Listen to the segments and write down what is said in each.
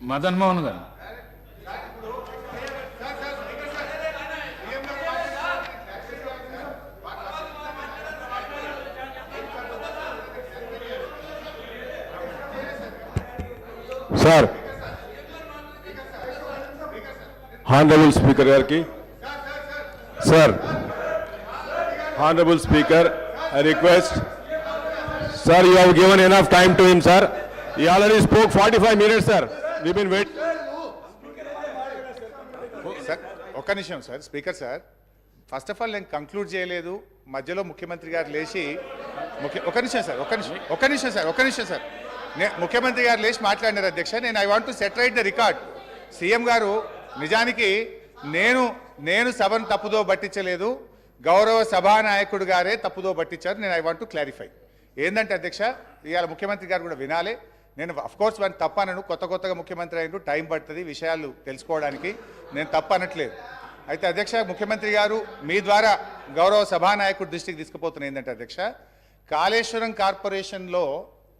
Madan Mohan garu sir honourable speaker గారికి sir honourable speaker I request sir you have given enough time to him sir he already spoke forty five minutes sir we wait sir ఒక్క నిమిషం sir speaker sir first of all నేను conclude చేయలేదు. మధ్యలో ముఖ్యమంత్రి గారు లేచి ముఖ్య ఒక నిమిషం సార్ ఒక నిమిషం ఒక నిమిషం సార్ ఒక నిమిషం సార్ ముఖ్యమంత్రి గారు లేచి మాట్లాడినారు అధ్యక్ష. నేను I want to set right the record CM garu నిజానికి నేను నేను సభను తప్పుదో పట్టించలేదు. గౌరవ సభానాయకుడు గారే తప్పుదో పట్టించారు. నేను ఐ వాంట్ టు క్లారిఫై ఏంటంటే అధ్యక్ష ఇవాళ ముఖ్యమంత్రి గారు కూడా వినాలి. నేను ఆఫ్కోర్స్ వన్ తప్ప తప్పనను. కొత్త కొత్తగా ముఖ్యమంత్రి అయినట్టు టైం పడుతుంది. విషయాలు తెలుసుకోవడానికి నేను తప్ప అనట్లేదు అయితే అధ్యక్ష ముఖ్యమంత్రి గారు మీ ద్వారా గౌరవ సభానాయకుడి దృష్టికి తీసుకుపోతున్న ఏంటంటే అధ్యక్ష కాళేశ్వరం కార్పొరేషన్లో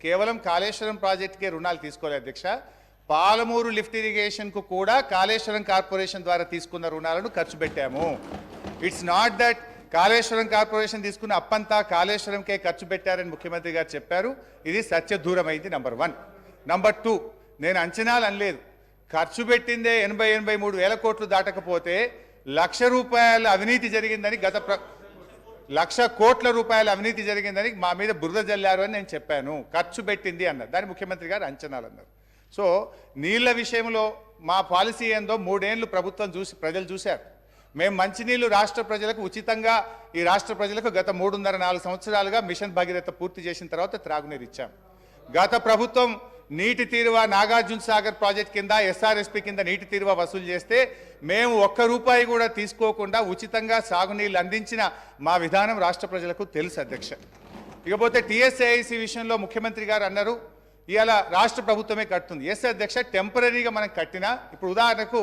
కేవలం కాళేశ్వరం ప్రాజెక్టుకే రుణాలు తీసుకోలేదు అధ్యక్ష. పాలమూరు లిఫ్ట్ ఇరిగేషన్కు కూడా కాళేశ్వరం కార్పొరేషన్ ద్వారా తీసుకున్న రుణాలను ఖర్చు పెట్టాము. It's not that Kaleshwaram corporation తీసుకున్న అప్పంతా కాళేశ్వరంకే ఖర్చు పెట్టారని ముఖ్యమంత్రి గారు చెప్పారు. ఇది సత్యదూరమైంది నంబర్ వన్. నంబర్ టూ నేను అంచనాలు అనలేదు. ఖర్చు పెట్టిందే ఎనభై ఎనభై మూడు వేల కోట్లు దాటకపోతే లక్ష రూపాయల అవినీతి జరిగిందని గత ప్ర లక్ష కోట్ల రూపాయల అవినీతి జరిగిందని మా మీద బురద జల్లారు అని నేను చెప్పాను. ఖర్చు పెట్టింది అన్నారు. దాని ముఖ్యమంత్రి గారు అంచనాలు అన్నారు. సో నీళ్ళ విషయంలో మా పాలసీ ఏందో మూడేళ్ళు ప్రభుత్వం చూసి ప్రజలు చూశారు. మేము మంచినీళ్ళు రాష్ట్ర ప్రజలకు ఉచితంగా ఈ రాష్ట్ర ప్రజలకు గత మూడున్నర నాలుగు సంవత్సరాలుగా మిషన్ భగీరథ పూర్తి చేసిన తర్వాత త్రాగునీరు ఇచ్చాం. గత ప్రభుత్వం నీటి తీరువ నాగార్జున సాగర్ ప్రాజెక్ట్ కింద ఎస్ఆర్ఎస్పి కింద నీటి తీరువ వసూలు చేస్తే మేము ఒక్క రూపాయి కూడా తీసుకోకుండా ఉచితంగా సాగునీళ్ళు అందించిన మా విధానం రాష్ట్ర ప్రజలకు తెలుసు అధ్యక్ష. ఇకపోతే టీఎస్ఐసి విషయంలో ముఖ్యమంత్రి గారు అన్నారు ఇవాళ రాష్ట్ర ప్రభుత్వమే కడుతుంది. ఎస్ అధ్యక్ష టెంపరీగా మనం కట్టినా ఇప్పుడు ఉదాహరణకు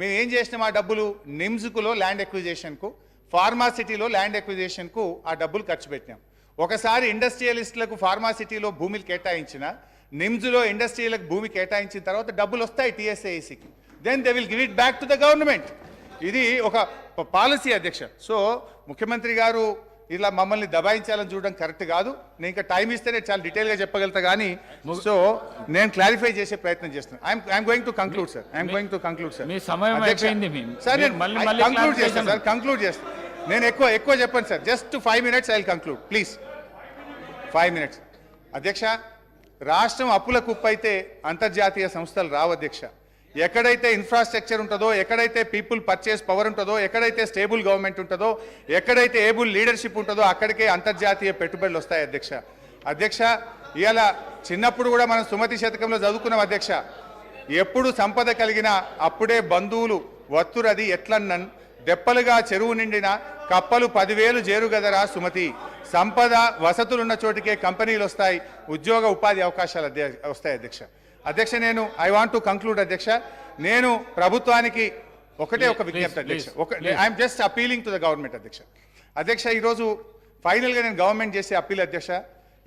మేము ఏం చేసినాం ఆ డబ్బులు? నిమ్స్కులో ల్యాండ్ ఎక్విజేషన్కు ఫార్మాసిటీలో ల్యాండ్ ఎక్విజేషన్కు ఆ డబ్బులు ఖర్చు పెట్టినాం. ఒకసారి ఇండస్ట్రియలిస్టులకు ఫార్మాసిటీలో భూమిలు కేటాయించిన నిమ్స్లో ఇండస్ట్రియలకు భూమి కేటాయించిన తర్వాత డబ్బులు వస్తాయి టీఎస్ఏఐసికి then they will give it back to the government ఇది ఒక పాలసీ అధ్యక్ష. సో ముఖ్యమంత్రి గారు ఇలా మమ్మల్ని దబాయించాలని చూడడం కరెక్ట్ కాదు. నేను ఇంకా టైం ఇస్తే నేను చాలా డీటెయిల్గా చెప్పగలుగుతా కానీ సో నేను క్లారిఫై చేసే ప్రయత్నం చేస్తున్నాను I'm I'm going to conclude sir I'm going to conclude sir. Sir నేను కంక్లూడ్ చేస్తాను సార్ కంక్లూడ్ చేస్తాను నేను ఎక్కువ ఎక్కువ చెప్పండి sir just five minutes I will conclude please five minutes అధ్యక్ష రాష్ట్రం అప్పుల కుప్ప అయితే అంతర్జాతీయ సంస్థలు రావు అధ్యక్ష. ఎక్కడైతే ఇన్ఫ్రాస్ట్రక్చర్ ఉంటుందో ఎక్కడైతే పీపుల్ పర్చేస్ పవర్ ఉంటుందో ఎక్కడైతే స్టేబుల్ గవర్నమెంట్ ఉంటుందో ఎక్కడైతే ఏబుల్ లీడర్షిప్ ఉంటుందో అక్కడికే అంతర్జాతీయ పెట్టుబడులు వస్తాయి అధ్యక్ష. అధ్యక్ష ఇవాళ చిన్నప్పుడు కూడా మనం సుమతి శతకంలో చదువుకున్నాం అధ్యక్ష. ఎప్పుడు సంపద కలిగినా అప్పుడే బంధువులు వత్తురది ఎట్లన్నన్ దెప్పలుగా చెరువు నిండిన కప్పలు పదివేలు జేరుగదరా సుమతి. సంపద వసతులున్న చోటికే కంపెనీలు వస్తాయి ఉద్యోగ ఉపాధి అవకాశాలు వస్తాయి అధ్యక్ష. అధ్యక్ష నేను ఐ వాంట్ టు కంక్లూడ్ అధ్యక్ష. నేను ప్రభుత్వానికి ఒకటే ఒక విజ్ఞప్తి అధ్యక్ష. ఒక. I'm just appealing to the government అధ్యక్ష. అధ్యక్ష ఈరోజు ఫైనల్గా నేను గవర్నమెంట్ చేసే అప్పీల్ అధ్యక్ష.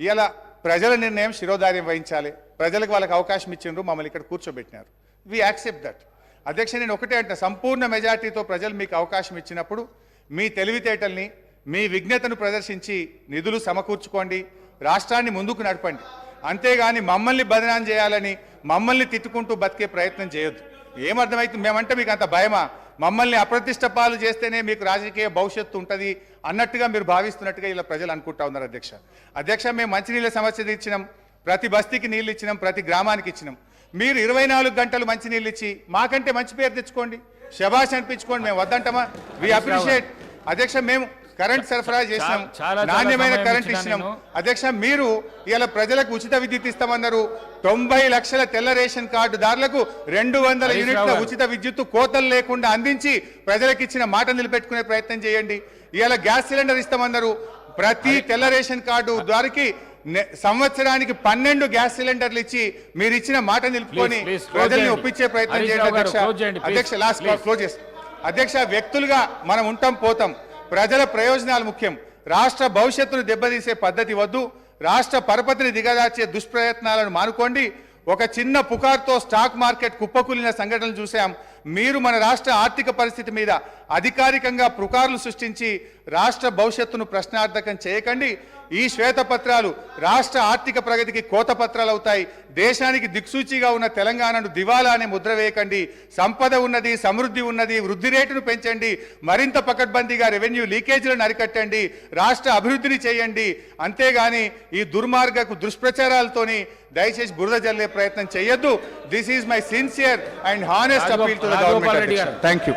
ఇలా ప్రజల నిర్ణయం శిరోధార్యం వహించాలి. ప్రజలకు వాళ్ళకి అవకాశం ఇచ్చిండ్రు మమ్మల్ని ఇక్కడ కూర్చోబెట్టినారు. వి యాక్సెప్ట్ దట్ అధ్యక్ష నేను ఒకటే అంటే సంపూర్ణ మెజార్టీతో ప్రజలు మీకు అవకాశం ఇచ్చినప్పుడు మీ తెలివితేటల్ని మీ విజ్ఞతను ప్రదర్శించి నిధులు సమకూర్చుకోండి రాష్ట్రాన్ని ముందుకు నడపండి. అంతేగాని మమ్మల్ని బదనాం చేయాలని మమ్మల్ని తిట్టుకుంటూ బతికే ప్రయత్నం చేయొద్దు. ఏమర్థమైతుంది మేమంటే మీకు అంత భయమా? మమ్మల్ని అప్రతిష్ట పాలు చేస్తేనే మీకు రాజకీయ భవిష్యత్తు ఉంటుంది అన్నట్టుగా మీరు భావిస్తున్నట్టుగా ఇలా ప్రజలు అనుకుంటా ఉన్నారు అధ్యక్ష. అధ్యక్ష మేము మంచినీళ్ళ సమస్య ఇచ్చినాం ప్రతి బస్తీకి నీళ్ళు ఇచ్చినాం ప్రతి గ్రామానికి ఇచ్చినాం. మీరు ఇరవై నాలుగు గంటలు మంచి నీళ్ళు ఇచ్చి మాకంటే మంచి పేరు తెచ్చుకోండి. శబాష్ అనిపించుకోండి మేము వద్దంటామా? వి అప్రిషియేట్ అధ్యక్ష మేము కరెంట్ సరఫరా చేసినాం. నాణ్యమైన కరెంట్ ఇచ్చినా. అధ్యక్ష మీరు ఇలా ప్రజలకు ఉచిత విద్యుత్ ఇస్తామన్నారు. తొంభై లక్షల తెల్ల రేషన్ కార్డుదారులకు రెండు వందల యూనిట్ల. ఉచిత విద్యుత్ కోతలు లేకుండా అందించి ప్రజలకు ఇచ్చిన మాట నిలబెట్టుకునే ప్రయత్నం చేయండి. ఇవాళ గ్యాస్ సిలిండర్ ఇస్తామన్నారు. ప్రతి తెల్ల రేషన్ కార్డు ద్వారాకి సంవత్సరానికి పన్నెండు గ్యాస్ సిలిండర్లు ఇచ్చి మీరు ఇచ్చిన మాట నిలుపుకొని ప్రజల్ని. ఒప్పించే ప్రయత్నం చేయండి అధ్యక్ష. అధ్యక్ష లాస్ట్. క్లోజ్ చేస్తాం అధ్యక్ష వ్యక్తులుగా మనం ఉంటాం పోతాం. ప్రజల ప్రయోజనాలు ముఖ్యం. రాష్ట్ర భవిష్యత్తును దెబ్బతీసే పద్ధతి వద్దు. రాష్ట్ర పరపతిని దిగదార్చే దుష్ప్రయత్నాలను మానుకోండి. ఒక చిన్న పుకార్తో స్టాక్ మార్కెట్ కుప్పకూలిన సంఘటనలు చూసాం మీరు మన రాష్ట్ర ఆర్థిక పరిస్థితి మీద అధికారికంగా పుకార్లు సృష్టించి రాష్ట్ర భవిష్యత్తును ప్రశ్నార్థకం చేయకండి. ఈ శ్వేతపత్రాలు రాష్ట్ర ఆర్థిక ప్రగతికి కోత పత్రాలు అవుతాయి దేశానికి దిక్సూచిగా ఉన్న తెలంగాణను దివాలా అనే ముద్ర వేయకండి. సంపద ఉన్నది సమృద్ధి ఉన్నది వృద్ధి రేటును పెంచండి. మరింత పకడ్బందీగా రెవెన్యూ లీకేజీలను అరికట్టండి. రాష్ట్ర అభివృద్ధిని చేయండి. అంతేగాని ఈ దుర్మార్గకు దుష్ప్రచారాలతోని దయచేసి బురద జల్లే ప్రయత్నం చేయొద్దు. This is my sincere and honest appeal to. Thank you